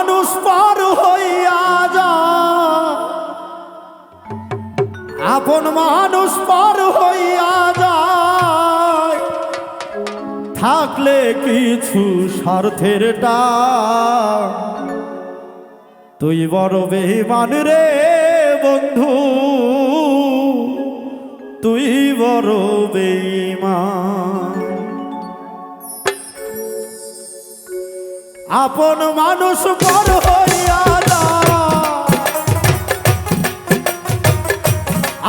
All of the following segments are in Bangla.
মানুষ পার হইয়া যা। আপন মানুষ পার হইয়া যায়। থাকলে কিছু স্বার্থের তুই বড় বেমান রে বন্ধু। তুই বড় বেমান আপন মানুষ বড় হইয়া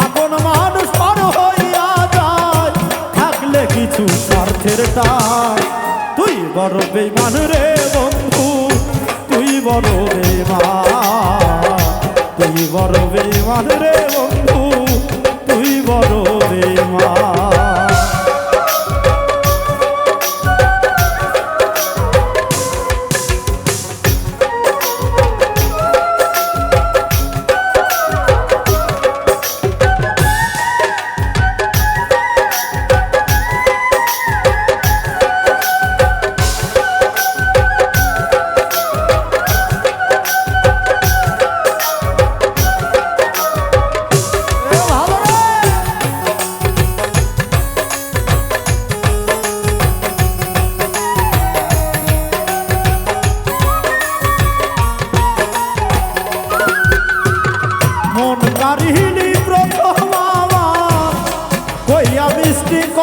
আপন মানুষ বড় হইয়া যায়। থাকলে কিছু স্বার্থের টান তুই বড় বেমান রে বন্ধু, তুই বড় বেমান তুই বড় বেমান রে বন্ধু, তুই বড় বেমান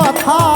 কথা।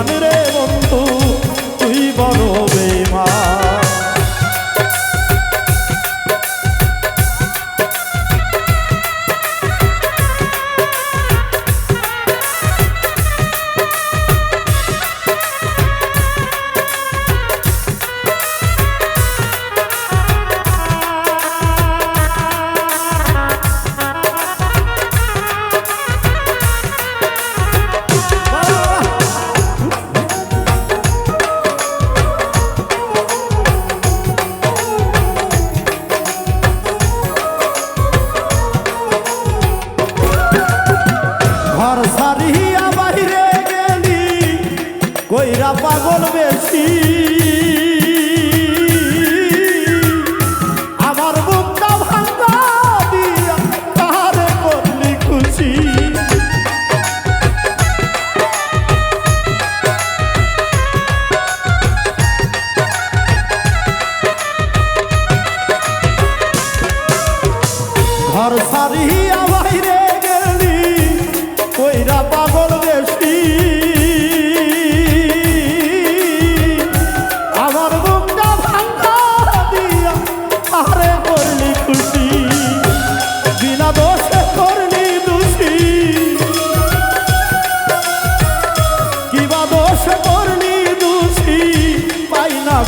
বেমান রে বন্ধু তুই বড়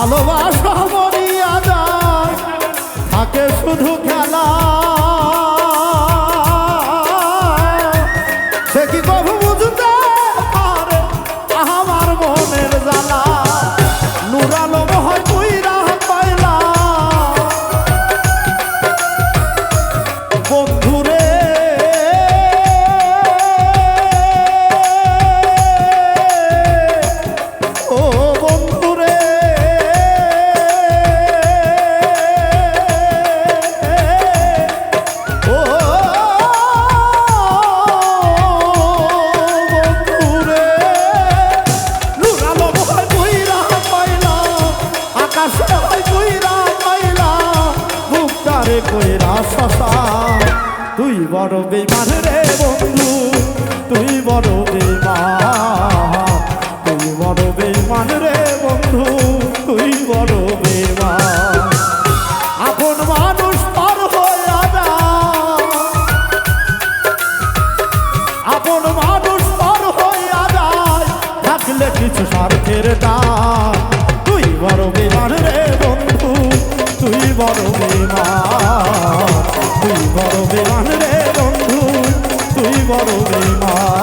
ভালোবাসা মরিয়া যায়। থাকে শুধু খেলা বড় বেমান রে বন্ধু, তুই বড় বেমান তুই বড় বেমান রে বন্ধু, তুই বড় বেমান আপন মানুষ পর হইয়া যা। আপন মানুষ পর হইয়া যায় থাকলে কিছু স্বার্থের দান। তুই বড় বেমান রে বন্ধু, তুই বড় বেমান তুই বড় বেমান রে বড় বেমান